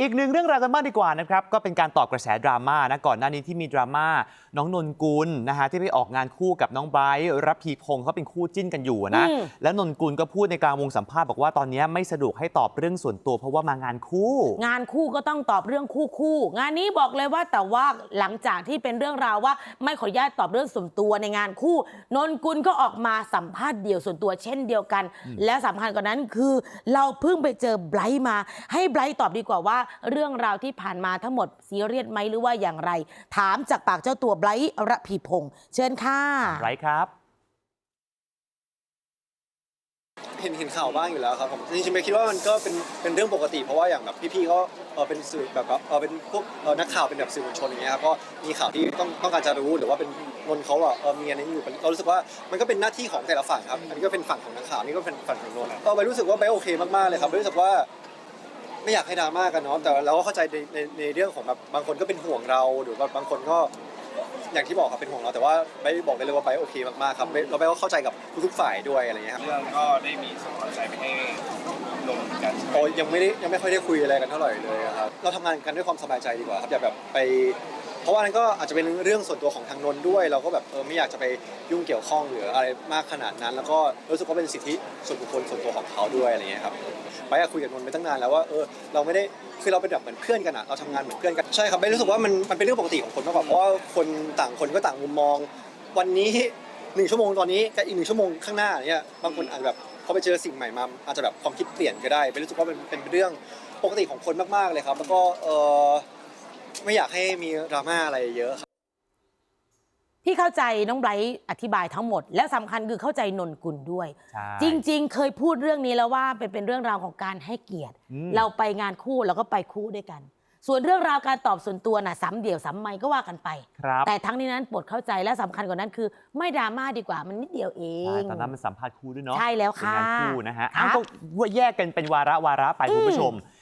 อีกหนึ่งเรื่องราวกันบ้างดีกว่านะครับ ก็เป็นการตอบกระแสดราม่านะก่อนหน้านี้ที่มีดราม่าน้องนนกุลนะฮะที่ไปออกงานคู่กับน้องไบรท์รับพีพงศ์เขาเป็นคู่จิ้นกันอยู่นะอืมแล้วนนกุลก็พูดในกลางวงสัมภาษณ์บอกว่าตอนนี้ไม่สะดวกให้ตอบเรื่องส่วนตัวเพราะว่ามางานคู่ งานคู่ก็ต้องตอบเรื่องคู่คู่งานนี้บอกเลยว่าแต่ว่าหลังจากที่เป็นเรื่องราวว่า ไม่ขออนุญาตตอบเรื่องส่วนตัวในงานคู่ นนกุลก็ออกมาสัมภาษณ์เดี่ยวส่วนตัวเช่นเดียวกัน และสำคัญกว่านั้นคือ เราเพิ่งไปเจอไบรท์มา ให้ไบรท์ตอบดีกว่าว่าเรื่องราวที่ผ่านมาทั้งหมดซีเรียสไหมหรือว่าอย่างไร ถามจากปากเจ้าตัวไบรท์ระพีพงศ์เชิญค่ะไบรท์ครับ เห็นเห็นข่าวบ้างอยู่แล้วครับผมจริงๆไปคิดว่ามันก็เป็นเป็นเรื่องปกติ เพราะว่าอย่างแบบพี่ๆก็เออเป็นสื่อแบบว่าเออเป็นพวกเออนักข่าวเป็นแบบสื่อมวลชนอย่างเงี้ยครับก็มีข่าวที่ต้องต้องการจะรู้หรือว่าเป็นนนเขาอะเออมีอันนี้อยู่เรารู้สึกว่ามันก็เป็นหน้าที่ของแต่ละฝั่งครับอันนี้ก็เป็นฝั่งของนักข่าวนี่ก็เป็นฝั่งของนนท์ก็ไปรู้สึกว่าไปโอเคมากๆเลยครับไปรู้สึกว่า ไม่อยากให้ดราม่ากันเนาะแต่เราก็เข้าใจในในในเรื่องของแบบบางคนก็เป็นห่วงเราหรือว่าบางคนก็อย่างที่บอกครับเป็นห่วงเราแต่ว่าไม่บอกได้เลยว่าไปโอเคมากๆครับเราไปก็เข้าใจกับทุกๆฝ่ายด้วยอะไรเงี้ยครับ เรื่องก็ได้มีส่งกำลังใจไปให้ลงกันใช่ไหม โอ้ ยังไม่ได้ยังไม่ค่อยได้คุยอะไรกันเท่าไหร่เลยอะครับเราทำงานกันด้วยความสบายใจดีกว่าครับอย่าแบบไป เพราะว่านั้นก็อาจจะเป็นเรื่องส่วนตัวของทางนนท์ด้วย เราก็แบบเออไม่อยากจะไปยุ่งเกี่ยวข้องหรืออะไรมากขนาดนั้น แล้วก็รู้สึกว่าเป็นสิทธิส่วนบุคคลส่วนตัวของเขาด้วยอะไรเงี้ยครับไปอะคุยกับนนท์ไปตั้งนานแล้วว่าเออเราไม่ได้คือเราเป็นแบบเหมือนเพื่อนกันอะเราทำงานเหมือนเพื่อนกันใช่ครับไม่รู้สึกว่ามันมันเป็นเรื่องปกติของคนมากกว่าเพราะว่าคนต่างคนก็ต่างมุมมอง วันนี้หนึ่งชั่วโมงตอนนี้กับอีกหนึ่งชั่วโมงข้างหน้าเนี่ยบางคนอาจจะแบบ พอไปเจอสิ่งใหม่มาอาจจะแบบความคิดเปลี่ยนก็ได้เป็นรู้สึกว่ามันเป็นเรื่องปกติของคนมากๆเลยครับ แล้วก็เออไม่อยากให้มีดราม่าอะไรเยอะครับพี่เข้าใจน้องไบรท์อธิบายทั้งหมด และสำคัญคือเข้าใจนนกุลด้วยใช่จริง ๆ เคยพูดเรื่องนี้แล้วว่าเป็นเป็นเรื่องราวของการให้เกียรติอืมเราไปงานคู่เราก็ไปคู่ด้วยกัน ส่วนเรื่องราวการตอบส่วนตัวน่ะสามเดี่ยวสามไมค์ก็ว่ากันไป ครับแต่ทั้งนี้นั้นโปรดเข้าใจและสำคัญกว่านั้นคือ ไม่ดราม่าดีกว่ามันนิดเดียวเอใช่ง ตอนนั้นมันสัมภาษณ์คู่ด้วยเนาะใช่แล้วค่ะเป็นงานคู่นะฮะครับอ้าวก็แยกกันเป็นวาระวาระไปคุณผู้ชม